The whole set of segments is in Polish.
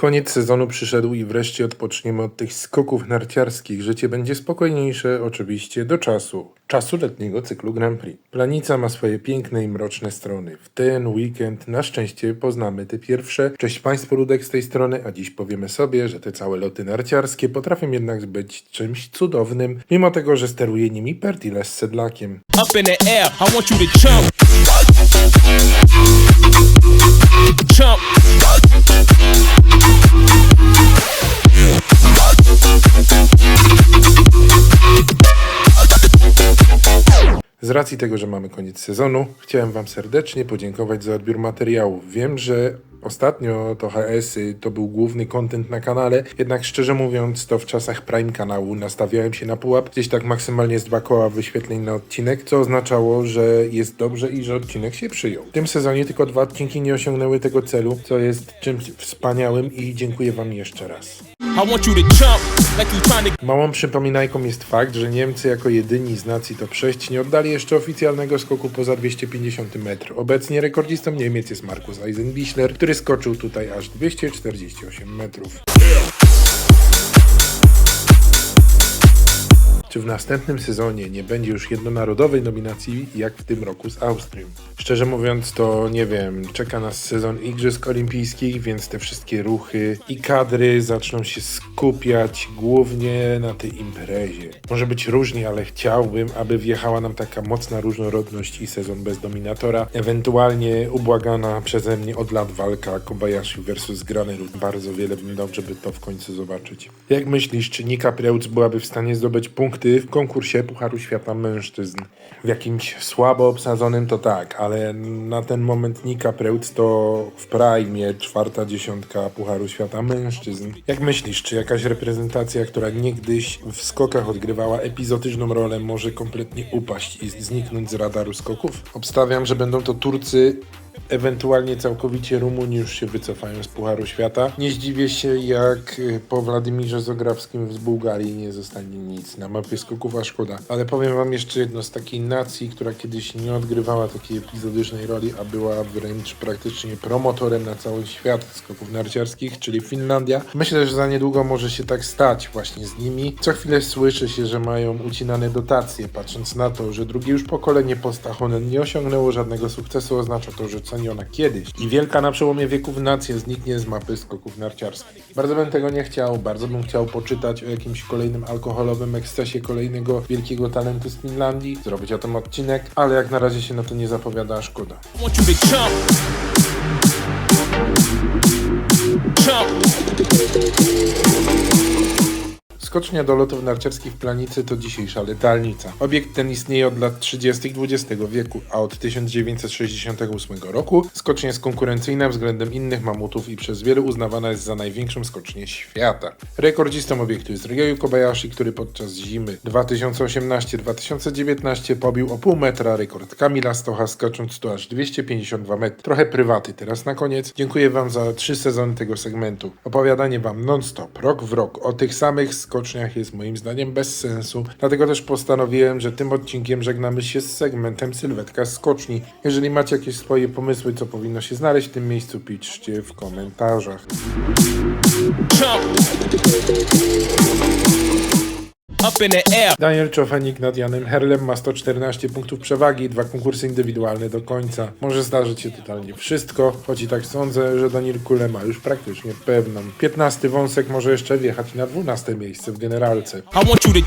Koniec sezonu przyszedł i wreszcie odpoczniemy od tych skoków narciarskich. Życie będzie spokojniejsze, oczywiście, do czasu. Czasu letniego cyklu Grand Prix. Planica ma swoje piękne i mroczne strony. W ten weekend na szczęście poznamy te pierwsze. Cześć Państwu, Ludek z tej strony, a dziś powiemy sobie, że te całe loty narciarskie potrafią jednak być czymś cudownym, mimo tego, że steruje nimi Pertile z sedlakiem. up in the air. I want you to jump. Z racji tego, że mamy koniec sezonu, chciałem Wam serdecznie podziękować za odbiór materiałów. Wiem, że ostatnio to HS-y to był główny content na kanale, jednak szczerze mówiąc, to w czasach Prime kanału nastawiałem się na pułap, gdzieś tak maksymalnie z dwa koła wyświetleń na odcinek, co oznaczało, że jest dobrze i że odcinek się przyjął. W tym sezonie tylko dwa odcinki nie osiągnęły tego celu, co jest czymś wspaniałym i dziękuję Wam jeszcze raz. To to Małą przypominajką jest fakt, że Niemcy jako jedyni z nacji top 6 nie oddali jeszcze oficjalnego skoku poza 250 metrów. Obecnie rekordzistą Niemiec jest Markus Eisenbichler, który skoczył tutaj aż 248 metrów. Czy w następnym sezonie nie będzie już jednonarodowej nominacji jak w tym roku z Austrią? Szczerze mówiąc, to nie wiem, czeka nas sezon Igrzysk Olimpijskich, więc te wszystkie ruchy i kadry zaczną się skupiać głównie na tej imprezie. Może być różnie, ale chciałbym, aby wjechała nam taka mocna różnorodność i sezon bez dominatora, ewentualnie ubłagana przeze mnie od lat walka Kobayashi versus Granerud. Bardzo wiele bym dał, żeby to w końcu zobaczyć. Jak myślisz, czy Nika Preutz byłaby w stanie zdobyć punkty w konkursie Pucharu Świata Mężczyzn? W jakimś słabo obsadzonym to tak, ale na ten moment Nika Preutz to w prime czwarta dziesiątka Pucharu Świata Mężczyzn. Jak myślisz, czy jakaś reprezentacja, która niegdyś w skokach odgrywała epizodyczną rolę, może kompletnie upaść i zniknąć z radaru skoków? Obstawiam, że będą to Turcy Ewentualnie całkowicie Rumuni już się wycofają z Pucharu Świata. Nie zdziwię się, jak y, po Władimirze Zograbskim z Bułgarii nie zostanie nic na mapie skoków, a szkoda. Ale powiem wam jeszcze jedno z takiej nacji, która kiedyś nie odgrywała takiej epizodycznej roli, a była wręcz praktycznie promotorem na cały świat skoków narciarskich, czyli Finlandia. Myślę, że za niedługo może się tak stać właśnie z nimi. Co chwilę słyszy się, że mają ucinane dotacje, patrząc na to, że drugie już pokolenie Postachonen nie osiągnęło żadnego sukcesu, oznacza to, że ceniona kiedyś i wielka na przełomie wieków nacja zniknie z mapy skoków narciarskich. Bardzo bym tego nie chciał, bardzo bym chciał poczytać o jakimś kolejnym alkoholowym ekscesie kolejnego wielkiego talentu z Finlandii, zrobić o tym odcinek, ale jak na razie się na to nie zapowiada, szkoda. Skocznia do lotów narciarskich w Planicy to dzisiejsza letalnica. Obiekt ten istnieje od lat 30. XX wieku, a od 1968 roku skocznia jest konkurencyjna względem innych mamutów i przez wielu uznawana jest za największą skocznię świata. Rekordzistą obiektu jest Ryoyu Kobayashi, który podczas zimy 2018-2019 pobił o pół metra rekord Kamila Stocha, skacząc tu aż 252 metry. Trochę prywaty teraz na koniec. Dziękuję Wam za trzy sezony tego segmentu. Opowiadanie Wam non-stop, rok w rok o tych samych skoczniach jest moim zdaniem bez sensu. Dlatego też postanowiłem, że tym odcinkiem żegnamy się z segmentem Sylwetka skoczni. Jeżeli macie jakieś swoje pomysły, co powinno się znaleźć w tym miejscu, piszcie w komentarzach. Jump. Up in the air. Daniel Czofenik nad Janem Herlem ma 114 punktów przewagi, dwa konkursy indywidualne do końca. Może zdarzyć się totalnie wszystko, choć i tak sądzę, że Daniel Kule ma już praktycznie pewną. 15 wąsek może jeszcze wjechać na 12 miejsce w generalce. I.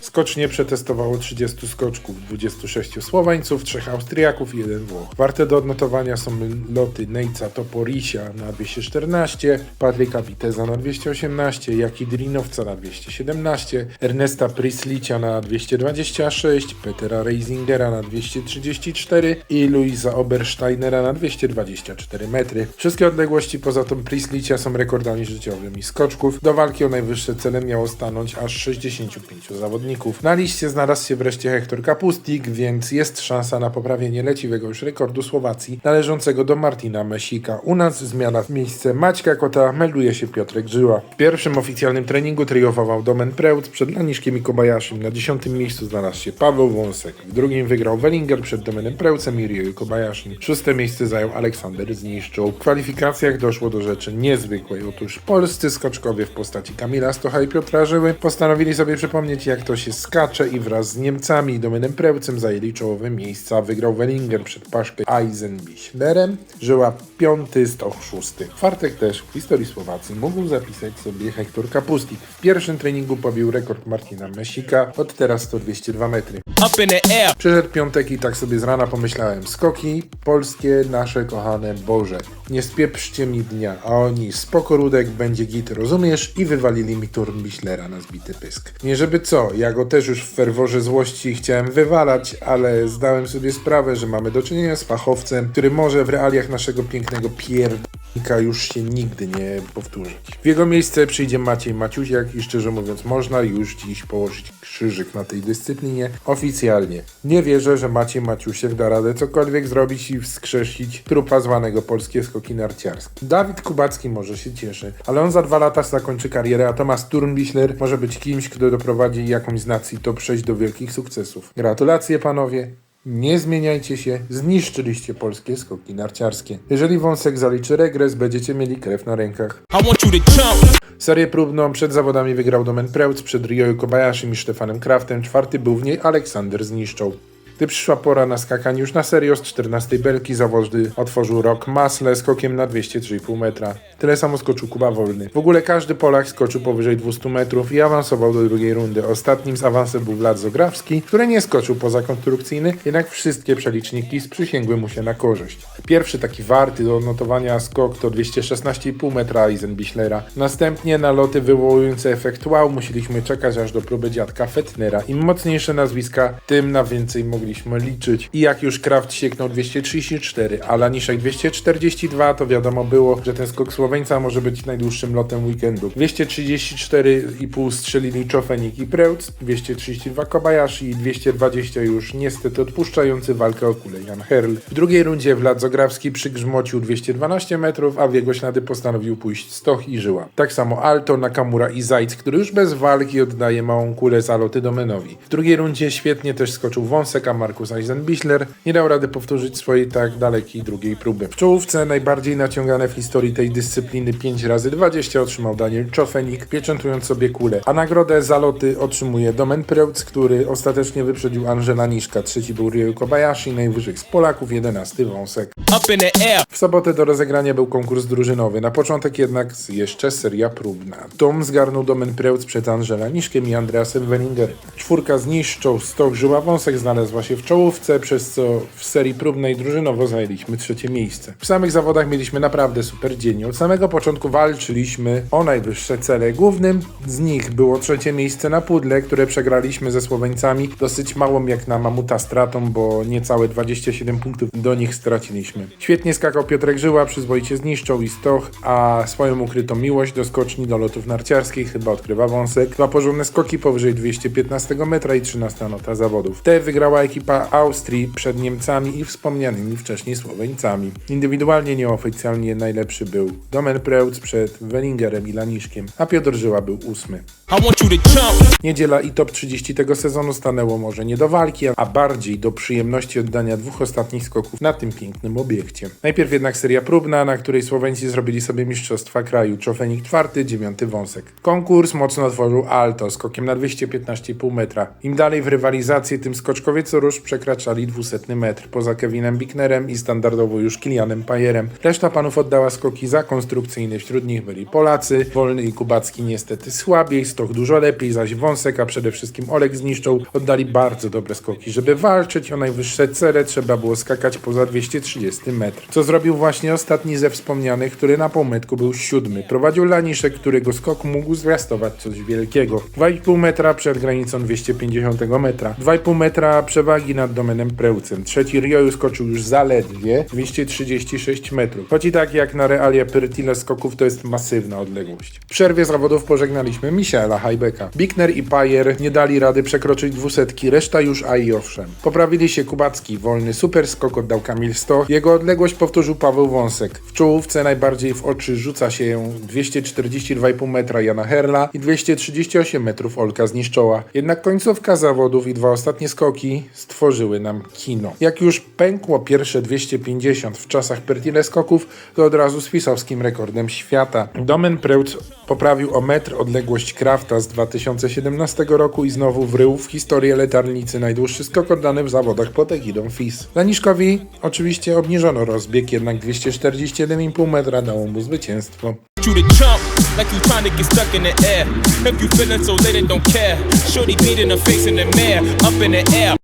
Skocznie przetestowało 30 skoczków, 26 Słoweńców, 3 Austriaków i 1 Włoch. Warte do odnotowania są loty Nejca Toporisia na 214, Patryka Witeza na 218, Jaki Drinowca na 217, Ernesta Prislicia na 226, Petera Reisingera na 234 i Luisa Obersteinera na 224 metry. Wszystkie odległości poza tą Prislicia są rekordami życiowymi skoczków. Do walki o najwyższe cele miało stanąć aż 65 zawodników. Na liście znalazł się wreszcie Hektor Kapustik, więc jest szansa na poprawienie leciwego już rekordu Słowacji należącego do Martina Mesika. U nas zmiana w miejsce Maćka Kota melduje się Piotrek Żyła. W pierwszym oficjalnym treningu triumfował Domen Preutz przed Laniszem Laniszkiem i Kobayashim. Na dziesiątym miejscu znalazł się Paweł Wąsek. W drugim wygrał Wellinger przed Domenem Prełcem i Ryo Kobayashim. Szóste miejsce zajął Aleksander Zniszczył. W kwalifikacjach doszło do rzeczy niezwykłej. Otóż polscy skoczkowie w postaci Kamila Stocha i Piotra Żyły postanowili sobie przypomnieć jak to się skacze i wraz z Niemcami i Domenem Prełcem zajęli czołowe miejsca. Wygrał Wellinger przed Paszkę Eisenbichlerem. Żyła piąty, Stoch szósty. Czwartek też w historii Słowacji mógł zapisać sobie Hektor Kapustik. W pierwszym treningu pobił rekord Martina Mesika, od teraz to 202 metry. Up in the air. Przyszedł piątek i tak sobie z rana pomyślałem, skoki polskie, nasze kochane Boże, nie spieprzcie mi dnia, a oni spoko Rudek, będzie git, rozumiesz? I wywalili mi Turnbichlera na zbity pysk. Nie żeby co, ja go też już w ferworze złości chciałem wywalać, ale zdałem sobie sprawę, że mamy do czynienia z fachowcem, który może w realiach naszego pięknego pierdolnika już się nigdy nie powtórzyć. W jego miejsce przyjdzie Maciej Maciusiak i szczerze mówiąc można już dziś położyć krzyżyk na tej dyscyplinie oficjalnie. Nie wierzę, że Maciej Maciusiak da radę cokolwiek zrobić i wskrzesić trupa zwanego polskie skoki narciarskie. Dawid Kubacki może się cieszy, ale on za dwa lata zakończy karierę, a Tomasz Turnbichler może być kimś, kto doprowadzi jakąś z nacji to przejść do wielkich sukcesów. Gratulacje panowie. Nie zmieniajcie się, zniszczyliście polskie skoki narciarskie. Jeżeli wąsek zaliczy regres, będziecie mieli krew na rękach. Serię próbną przed zawodami wygrał Domen Preutz przed Ryo Kobayashim i Stefanem Kraftem, czwarty był w niej Aleksander Zniszczą. Gdy przyszła pora na skakanie już na serio z 14 belki zawody otworzył rok Masle skokiem na 203,5 metra. Tyle samo skoczył Kuba Wolny. W ogóle każdy Polak skoczył powyżej 200 metrów i awansował do drugiej rundy. Ostatnim z awansem był Vlad Zograwski, który nie skoczył poza konstrukcyjny, jednak wszystkie przeliczniki sprzysięgły mu się na korzyść. Pierwszy taki warty do odnotowania skok to 216,5 metra Eisenbichlera. Następnie na loty wywołujące efekt wow musieliśmy czekać aż do próby dziadka Fettnera. Im mocniejsze nazwiska, tym na więcej mogliśmy liczyć. I jak już Kraft sieknął 234, a Laniszek 242, to wiadomo było, że ten skok Słoweńca może być najdłuższym lotem weekendu. 234,5 strzelili Czofenik i Preutz, 232 Kobayashi i 220 już niestety odpuszczający walkę o kulę Jan Herl. W drugiej rundzie Vlad Zograwski przygrzmocił 212 metrów, a w jego ślady postanowił pójść Stoch i Żyła. Tak samo Alto, Nakamura i Zajc, który już bez walki oddaje małą kulę za loty Domenowi. W drugiej rundzie świetnie też skoczył Wąsek, a Markus Eisenbichler nie dał rady powtórzyć swojej tak dalekiej drugiej próby. W czołówce najbardziej naciągane w historii tej dyscypliny 5 razy 20 otrzymał Daniel Czofenik, pieczętując sobie kulę, a nagrodę za loty otrzymuje Domen Preutz, który ostatecznie wyprzedził Angela Niszka. Trzeci był Ryo Kobayashi, najwyżej z Polaków, 11 Wąsek. Up in the air. W sobotę do rozegrania był konkurs drużynowy, na początek jednak jeszcze seria próbna. Tom zgarnął Domen Preutz przed Angela Niszkiem i Andreasem Wellinger. Czwórka zniszczą Stoch Żyła Wąsek znalazła się w czołówce, przez co w serii próbnej drużynowo zajęliśmy trzecie miejsce. W samych zawodach mieliśmy naprawdę super dzień. Od samego początku walczyliśmy o najwyższe cele. Głównym z nich było trzecie miejsce na pudle, które przegraliśmy ze Słoweńcami dosyć małą jak na mamuta stratą, bo niecałe 27 punktów do nich straciliśmy. Świetnie skakał Piotrek Żyła, przyzwoicie zniszczał i Stoch, a swoją ukrytą miłość do skoczni do lotów narciarskich chyba odkrywa Wąsek. Dwa porządne skoki powyżej 215 metra i 13 nota zawodów. Te wygrała ekipa Austrii przed Niemcami i wspomnianymi wcześniej Słoweńcami. Indywidualnie nieoficjalnie najlepszy był Domen Preutz przed Wellingerem i Laniszkiem, a Piotr Żyła był ósmy. Niedziela i top 30 tego sezonu stanęło może nie do walki, a bardziej do przyjemności oddania dwóch ostatnich skoków na tym pięknym obiekcie. Najpierw jednak seria próbna, na której Słoweńcy zrobili sobie mistrzostwa kraju. Czofenik czwarty, dziewiąty wąsek. Konkurs mocno otworzył Alto, skokiem na 215,5 metra. Im dalej w rywalizację, tym skoczkowie co rusz przekraczali 200 metr. Poza Kevinem Bicknerem i standardowo już Kilianem Pajerem. Reszta panów oddała skoki za konstrukcyjne. Wśród nich byli Polacy, Wolny i Kubacki niestety słabiej, Stoch dużo lepiej, zaś Wąsek, a przede wszystkim Olek zniszczą, oddali bardzo dobre skoki. Żeby walczyć o najwyższe cele, trzeba było skakać poza 230 metr. Co zrobił właśnie ostatni ze wspomnianych, który na półmetku był siódmy. Prowadził Laniszek, którego skok mógł zwiastować coś wielkiego. 2,5 metra przed granicą 250 metra. 2,5 metra przeważył przewagi nad domenem Prełcem. Trzeci Rioju skoczył już zaledwie 236 metrów. Choć i tak jak na realia Pyrtile skoków to jest masywna odległość. W przerwie zawodów pożegnaliśmy Michaela Hajbeka. Bickner i Pajer nie dali rady przekroczyć dwusetki, reszta już a i owszem. Poprawili się Kubacki, wolny super skok oddał Kamil Stoch. Jego odległość powtórzył Paweł Wąsek. W czołówce najbardziej w oczy rzuca się 242,5 metra Jana Herla i 238 metrów Olka Zniszczoła. Jednak końcówka zawodów i dwa ostatnie skoki stworzyły nam kino. Jak już pękło pierwsze 250 w czasach Pertile to od razu z pisowskim rekordem świata. Domen Preutz poprawił o metr odległość Krafta z 2017 roku i znowu wrył w historię letarnicy najdłuższy skok oddany w zawodach pod egidą FIS. Daniszkowi oczywiście obniżono rozbieg, jednak 241,5 metra dało mu zwycięstwo. Like you trying to get stuck in the air. If you feeling so late, it don't care. Shorty face in the mirror, up in the air.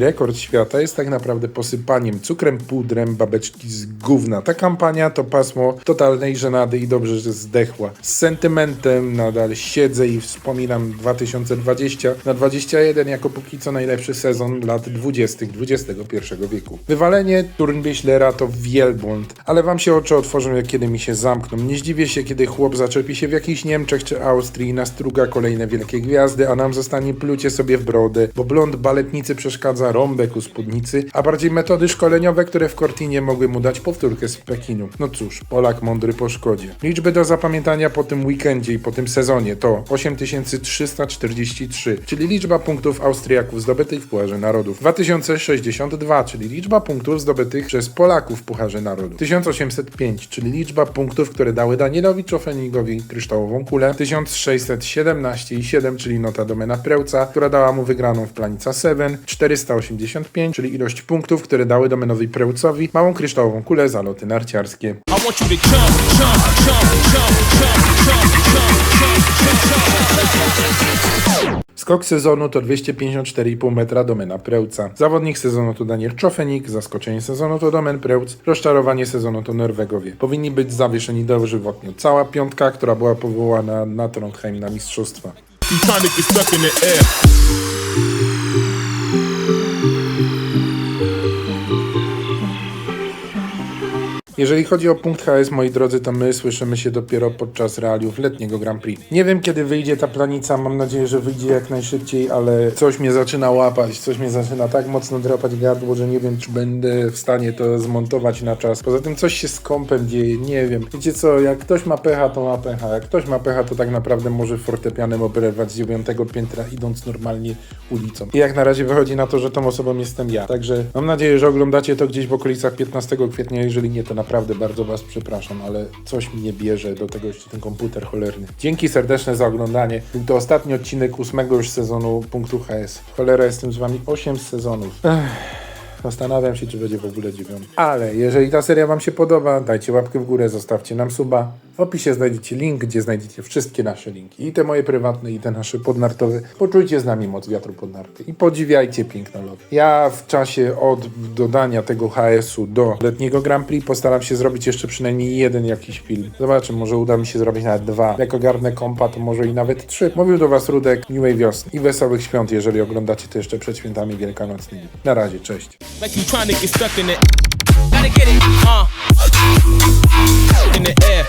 Rekord świata jest tak naprawdę posypaniem cukrem, pudrem, babeczki z gówna. Ta kampania to pasmo totalnej żenady i dobrze, że zdechła. Z sentymentem nadal siedzę i wspominam 2020 na 21 jako póki co najlepszy sezon lat 20. XXI wieku. Wywalenie Turnbieślera to wielbłąd, ale wam się oczy otworzą, jak kiedy mi się zamkną. Nie zdziwię się, kiedy chłop zaczepi się w jakichś Niemczech czy Austrii nastruga kolejne wielkie gwiazdy, a nam zostanie plucie sobie w brodę, bo blond baletnicy przeszkadza rąbek u spódnicy, a bardziej metody szkoleniowe, które w Cortinie mogły mu dać powtórkę z Pekinu. No cóż, Polak mądry po szkodzie. Liczby do zapamiętania po tym weekendzie i po tym sezonie to 8343, czyli liczba punktów Austriaków zdobytych w Pucharze Narodów. 2062, czyli liczba punktów zdobytych przez Polaków w Pucharze Narodów. 1805, czyli liczba punktów, które dały Danielowi Kryształową kulę. 1617,7, czyli nota domena Prełca, która dała mu wygraną w Planica 7. 485, czyli ilość punktów, które dały domenowi Prełcowi małą kryształową kulę za loty narciarskie. I want you to jump, jump, jump, jump, jump, jump, jump, jump. Skok sezonu to 254,5 metra domena Prełca. Zawodnik sezonu to Daniel Czofenik, zaskoczenie sezonu to Domen Prełc, rozczarowanie sezonu to Norwegowie. Powinni być zawieszeni dożywotnio. Cała piątka, która była powołana na Trondheim na mistrzostwa. Jeżeli chodzi o punkt HS, moi drodzy, to my słyszymy się dopiero podczas realiów letniego Grand Prix. Nie wiem, kiedy wyjdzie ta planica, mam nadzieję, że wyjdzie jak najszybciej, ale coś mnie zaczyna łapać, coś mnie zaczyna tak mocno drapać gardło, że nie wiem, czy będę w stanie to zmontować na czas. Poza tym coś się z kompem dzieje, nie wiem. Wiecie co, jak ktoś ma pecha, to ma pecha. Jak ktoś ma pecha, to tak naprawdę może fortepianem operować z dziewiątego piętra, idąc normalnie ulicą. I jak na razie wychodzi na to, że tą osobą jestem ja. Także mam nadzieję, że oglądacie to gdzieś w okolicach 15 kwietnia. Jeżeli nie, to naprawdę bardzo Was przepraszam, ale coś mnie bierze do tego jeszcze ten komputer cholerny. Dzięki serdeczne za oglądanie. Był to ostatni odcinek ósmego już sezonu punktu HS. Cholera, jestem z Wami 8 sezonów. Ech. Zastanawiam się, czy będzie w ogóle dziewiąty. Ale jeżeli ta seria Wam się podoba, dajcie łapkę w górę, zostawcie nam suba. W opisie znajdziecie link, gdzie znajdziecie wszystkie nasze linki. I te moje prywatne, i te nasze podnartowe. Poczujcie z nami moc wiatru pod narty. I podziwiajcie piękno lotu. Ja w czasie od dodania tego HS-u do letniego Grand Prix postaram się zrobić jeszcze przynajmniej jeden jakiś film. Zobaczę, może uda mi się zrobić nawet dwa. Jak ogarnę kompa, to może i nawet trzy. Mówił do Was Rudek, miłej wiosny i wesołych świąt, jeżeli oglądacie to jeszcze przed świętami wielkanocnymi. Na razie, cześć. like you trying to get stuck in it. Gotta get it, huh? In the air.